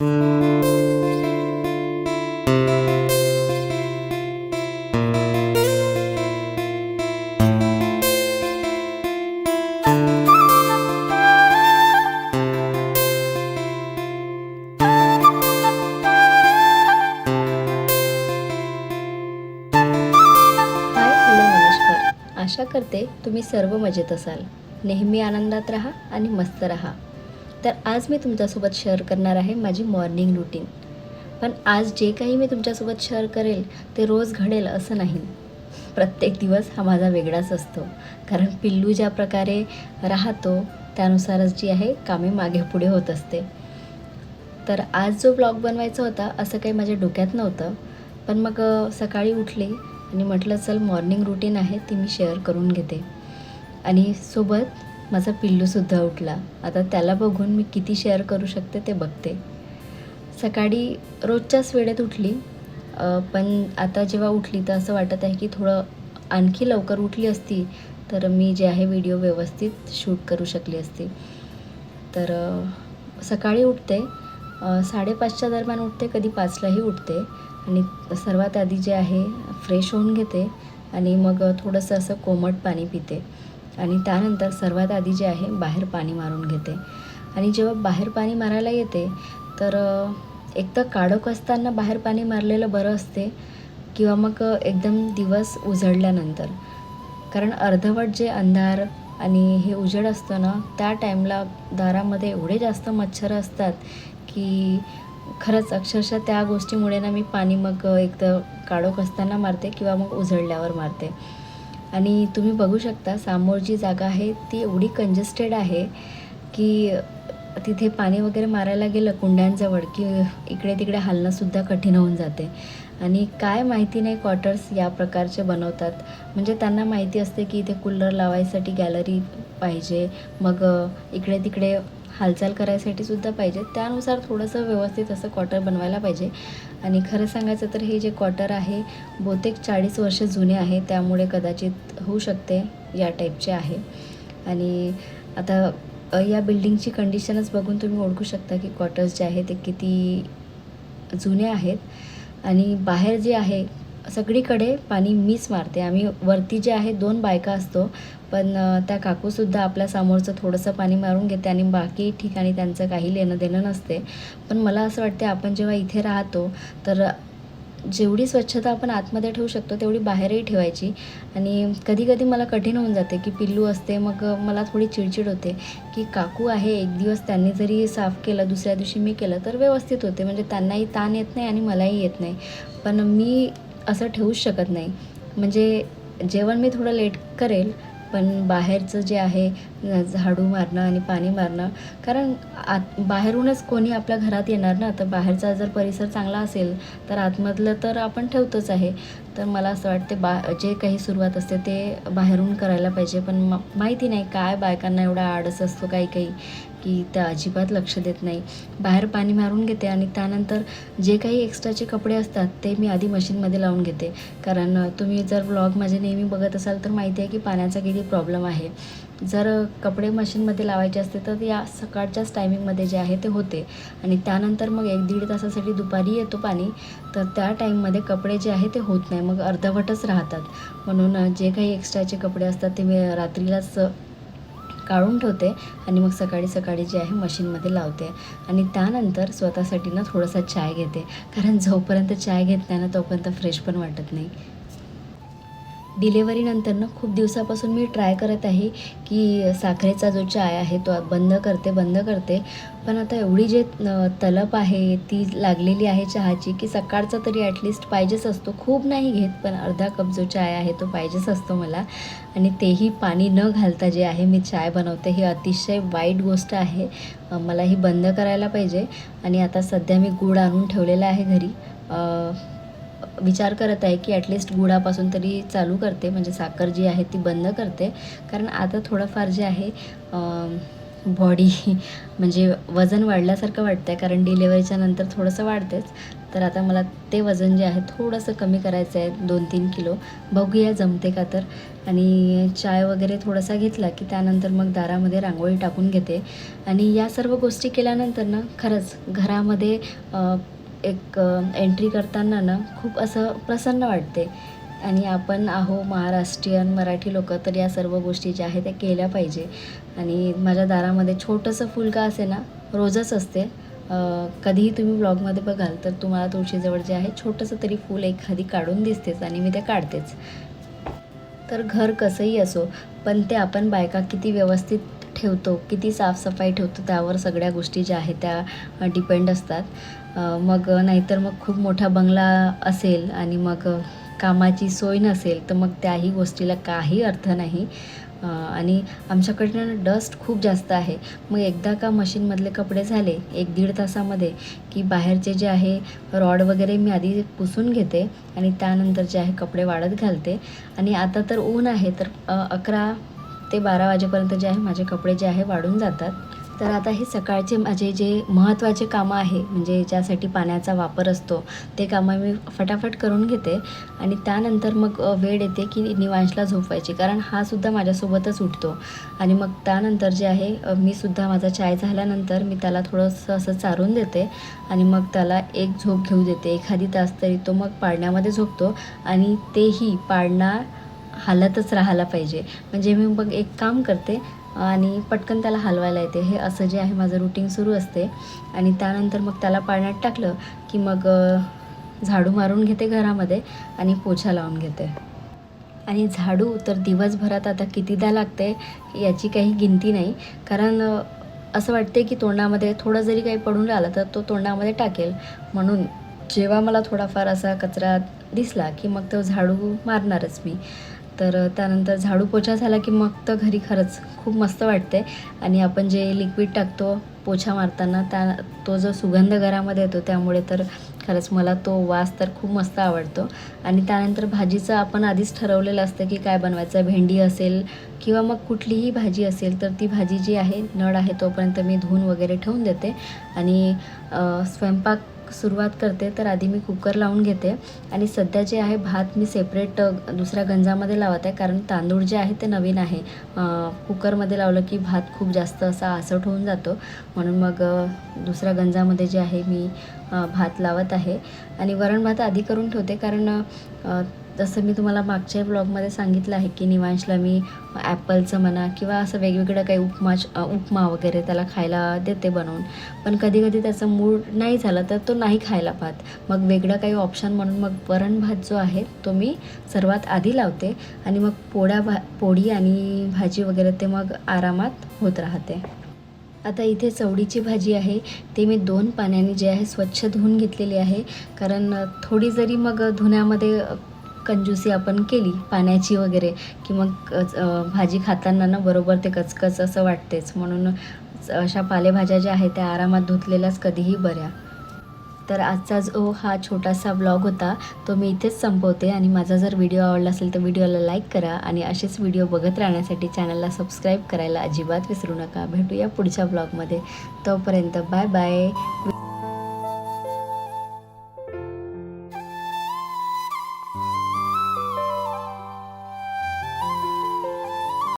आशा करते तुम्ही सर्व मजेत असाल. नेहमी आनंदात राहा आणि मस्त राहा. तर आज मी तुमच्यासोबत शेअर करणार आहे माझी मॉर्निंग रुटीन पण आज जे काही मी तुमच्यासोबत शेअर करेल ते रोज घडेल असं नाही. प्रत्येक दिवस हा माझा वेगळाच असतो. कारण पिल्लू ज्या प्रकारे राहतो त्यानुसारच जी आहे कामे मागे पुढे होत असते. तर आज जो ब्लॉग बनवायचा होता असं काही माझ्या डोक्यात नव्हतं. पण मग सकाळी उठले आणि म्हटलं चल मॉर्निंग रुटीन आहे ती मी शेअर करून घेते. आणि सोबत माझा पिल्लूसुद्धा उठला. आता त्याला बघून मी किती शेअर करू शकते ते बघते. सकाळी रोजच्याच वेळेत उठली. पण आता जेव्हा उठली तर असं वाटत आहे की थोडं आणखी लवकर उठली असती तर मी जे आहे व्हिडिओ व्यवस्थित शूट करू शकली असती. तर सकाळी उठते. साडेपाचच्या दरम्यान उठते कधी पाचलाही उठते. आणि सर्वात आधी जे आहे फ्रेश होऊन घेते. आणि मग थोडंसं असं कोमट पाणी पिते. आणि त्यानंतर सर्वात आधी जे आहे बाहेर पाणी मारून घेते. आणि जेव्हा बाहेर पाणी मारायला येते तर एक तर काळोख असताना बाहेर पाणी मारलेलं बरं असते किंवा मग एकदम दिवस उजळल्यानंतर. कारण अर्धवट जे अंधार आणि हे उजेड असतं ना त्या टाईमला दारामध्ये एवढे जास्त मच्छर असतात की खरंच अक्षरशः त्या गोष्टीमुळे ना मी पाणी मग एक तर असताना मारते किंवा मग उजळल्यावर मारते. आणि तुम्ही बघू शकता समोर जी जागा आहे ती एवढी कंजेस्टेड आहे की तिथे पाणी वगैरे मारायला गेलं कुंड्यांजवळ की इकडे तिकडे हालणंसुद्धा कठीण होऊन जाते. आणि काय माहिती नाही क्वार्टर्स या प्रकारचे बनवतात. म्हणजे त्यांना माहिती असते की इथे कूलर लावायसाठी गॅलरी पाहिजे. मग इकडे तिकडे हालचाल करायसाठी सुद्धा पाहिजे. त्यानुसार थोडंसं व्यवस्थित असं क्वार्टर बनवायला पाहिजे. आणि खरं सांगायचं तर हे जे क्वार्टर आहे बहुतेक चाळीस वर्ष जुने आहे त्यामुळे कदाचित होऊ शकते या टाईपचे आहे. आणि आता या बिल्डिंगची कंडिशनच बघून तुम्ही ओळखू शकता की क्वार्टर्स जे आहे ते किती जुने आहेत. आणि बाहेर जे आहे सगळीकडे पाणी मीच मारते. आम्ही वरती जे आहे दोन बायका असतो. पण त्या काकूसुद्धा आपल्या समोरचं थोडंसं पाणी मारून घेते आणि बाकी ठिकाणी त्यांचं काही लेणं देणं नसते. पण मला असं वाटते आपण जेव्हा इथे राहतो तर जेवढी स्वच्छता आपण आतमध्ये ठेवू शकतो तेवढी बाहेरही ठेवायची. आणि कधी कधी मला कठीण होऊन जाते की पिल्लू असते मग मला थोडी चिडचिड होते की काकू आहे एक दिवस त्यांनी जरी साफ केलं दुसऱ्या दिवशी मी केलं तर व्यवस्थित होते. म्हणजे त्यांनाही ताण येत नाही आणि मलाही येत नाही. पण मी असं ठेवूच शकत नाही. म्हणजे जेवण मी थोडं लेट करेल पण बाहेरचं जे आहे झाडू मारणं आणि पाणी मारणं कारण आत बाहेरूनच कोणी आपल्या घरात येणार ना तर बाहेरचा जर परिसर चांगला असेल तर आतमधलं तर आपण ठेवतोच आहे. तर मला असं वाटते बा जे काही सुरुवात असते ते बाहेरून करायला पाहिजे पण म माहिती नाही काय बायकांना एवढा आडस असतो काही काही. की त्या अजिबात लक्ष देत नाही. बाहेर पाणी मारून घेते आणि त्यानंतर जे काही एक्स्ट्राचे कपडे असतात ते मी आधी मशीनमध्ये लावून घेते. कारण तुम्ही जर ब्लॉग माझे नेहमी बघत असाल तर माहिती आहे की पाण्याचा किती प्रॉब्लेम आहे. जर कपडे मशीनमध्ये लावायचे असते तर या सकाळच्याच टायमिंगमध्ये जे आहे ते होते. आणि त्यानंतर मग एक दीड तासासाठी दुपारी येतो पाणी. तर त्या टाईममध्ये कपडे जे आहे ते होत नाही. मग अर्धवटच राहतात. म्हणून जे काही एक्स्ट्राचे कपडे असतात ते मी रात्रीलाच काढून ठेवते आणि मग सकाळी सकाळी जे आहे मशीनमध्ये लावते. आणि त्यानंतर स्वतःसाठी ना थोडासा चाय घेते. कारण जोपर्यंत चाय घेत नाही ना तोपर्यंत फ्रेश पण वाटत नाही. डिलेवरीनंतर ना खूप दिवसापासून मी ट्राय करत आहे की साखरेचा जो चाय आहे तो बंद करते बंद करते. पण आता एवढी जे तलप आहे ती लागलेली आहे चहाची की सकाळचा तरी ॲटलिस्ट पाहिजेच असतो. खूप नाही घेत पण अर्धा कप जो चाय आहे तो पाहिजेच असतो मला. आणि तेही पाणी न घालता जे आहे मी चाय बनवते ही अतिशय वाईट गोष्ट आहे. मला ही बंद करायला पाहिजे. आणि आता सध्या मी गूळ आणून ठेवलेला आहे घरी. विचार करत आहे की ॲटलिस्ट गुळापासून तरी चालू करते. म्हणजे साखर जी आहे ती बंद करते. कारण आता थोडंफार जे आहे बॉडी म्हणजे वजन वाढल्यासारखं वाटतं आहे कारण डिलेवरीच्या नंतर थोडंसं वाढतेच. तर आता मला ते वजन जे आहे थोडंसं कमी करायचं आहे. दोन तीन किलो. बघूया जमते का तर. आणि चाय वगैरे थोडासा घेतला की त्यानंतर मग दारामध्ये रांगोळी टाकून घेते. आणि या सर्व गोष्टी केल्यानंतर ना खरंच घरामध्ये एक एंट्री करताना ना खूप असं प्रसन्न वाटते. आणि आपण आहो महाराष्ट्रीयन मराठी लोक तर या सर्व गोष्टी ज्या आहेत त्या केल्या पाहिजे. आणि माझ्या दारामध्ये छोटंसं फुल का असे ना रोजच असते. कधीही तुम्ही ब्लॉगमध्ये बघाल तर तुम्हाला तुळशीजवळ जे आहे छोटंसं तरी फूल एखादी काढून दिसतेच आणि मी ते काढतेच. तर घर कसंही असो पण ते आपण बायका किती व्यवस्थित ठेवतो किती साफसफाई ठेवतो त्यावर सगळ्या गोष्टी ज्या आहेत त्या डिपेंड असतात. मग नाहीतर मग खूप मोठा बंगला असेल आणि मग कामाची सोय नसेल तर मग त्याही गोष्टीला काही अर्थ नाही. आणि आमच्याकडनं डस्ट खूप जास्त आहे. मग एकदा का मशीनमधले कपडे झाले एक दीड तासामध्ये की बाहेरचे जे आहे रॉड वगैरे मी आधी पुसून घेते आणि त्यानंतर जे आहे कपडे वाळत घालते. आणि आता तर ऊन आहे तर अकरा ते बारा वाजेपर्यंत जे आहे माझे कपडे जे आहे वाढून जातात. तर आता हे सकाळचे माझे जे महत्त्वाचे कामं आहे म्हणजे ज्यासाठी पाण्याचा वापर असतो ते कामं मी फटाफट करून घेते. आणि त्यानंतर मग वेळ येते की निवांशला झोपवायची कारण हा सुद्धा माझ्यासोबतच उठतो. आणि मग त्यानंतर जे आहे मी सुद्धा माझा चाय झाल्यानंतर मी त्याला थोडंसं असं चारून देते. आणि मग त्याला एक झोप घेऊ देते. एखादी तास तरी तो मग पाळण्यामध्ये झोपतो. आणि तेही पाळणा हालतच राहायला पाहिजे. म्हणजे मी मग एक काम करते आणि पटकन त्याला हलवायला येते. हे असं जे आहे माझं रुटीन सुरू असते. आणि त्यानंतर मग त्याला पाण्यात टाकलं की मग झाडू मारून घेते घरामध्ये आणि पोछा लावून घेते. आणि झाडू तर दिवसभरात आता कितीदा लागते याची काही गिनती नाही. कारण असं वाटते की तोंडामध्ये थोडं जरी काही पडून राहिलं तर तो तोंडामध्ये टाकेल. म्हणून जेव्हा मला थोडाफार असा कचरा दिसला की मग तो झाडू मारणारच मी. तर त्यानंतर झाडू पोछा झाला की मग तर घरी खरंच खूप मस्त वाटते. आणि आपण जे लिक्विड टाकतो पोछा मारताना त्या तो जो सुगंध घरामध्ये येतो त्यामुळे तर खरंच मला तो वास तर खूप मस्त आवडतो. आणि त्यानंतर भाजीचं आपण आधीच ठरवलेलं असतं की काय बनवायचं भेंडी असेल किंवा मग कुठलीही भाजी असेल तर ती भाजी जी आहे नळ आहे तोपर्यंत मी धुवून वगैरे ठेवून देते. आणि स्वयंपाक सुरुवात करते तर आधी मी कुकर लावून घेते. आणि सध्या जे आहे भात मी सेपरेट दुसऱ्या गंजामध्ये लावत. आहे कारण तांदूळ जे आहे ते नवीन आहे. कुकरमध्ये लावलं की भात खूप जास्त असा आसट होऊन जातो. म्हणून मग दुसऱ्या गंजामध्ये जे आहे मी भात लावत आहे. आणि वरण भात आधी करून ठेवते. कारण जसं मी तुम्हाला मागच्या ब्लॉगमध्ये सांगितलं आहे की निवांशला मी ॲपलचं म्हणा किंवा असं वेगवेगळं काही उपमा उपमा वगैरे त्याला खायला देते बनवून. पण कधी कधी त्याचं मूड नाही झालं तर तो नाही खायला पाहत. मग वेगळं काही ऑप्शन म्हणून मग वरण भात जो आहे तो मी सर्वात आधी लावते आणि मग पोळ्या भा पोळी आणि भाजी वगैरे ते मग आरामात होत राहते. आता इथे चवडीची भाजी आहे. ते मी दोन पाण्याने जे आहे स्वच्छ धुवून घेतलेली आहे. कारण थोडी जरी मग धुण्यामध्ये कंजूसी आपण केली पाण्याची वगैरे की मग भाजी खाताना ना बरोबर ते कचकच असं वाटतेच. म्हणून अशा पालेभाज्या ज्या आहेत त्या आरामात धुतलेल्याच कधीही बऱ्या. तर आजचा जो हा छोटासा ब्लॉग होता तो मी इथेच संपवते. आणि माझा जर व्हिडिओ आवडला असेल तर व्हिडिओला लाईक करा. आणि असेच व्हिडिओ बघत राहण्यासाठी चॅनलला सबस्क्राईब करायला अजिबात विसरू नका. भेटूया पुढच्या ब्लॉगमध्ये. तोपर्यंत बाय बाय.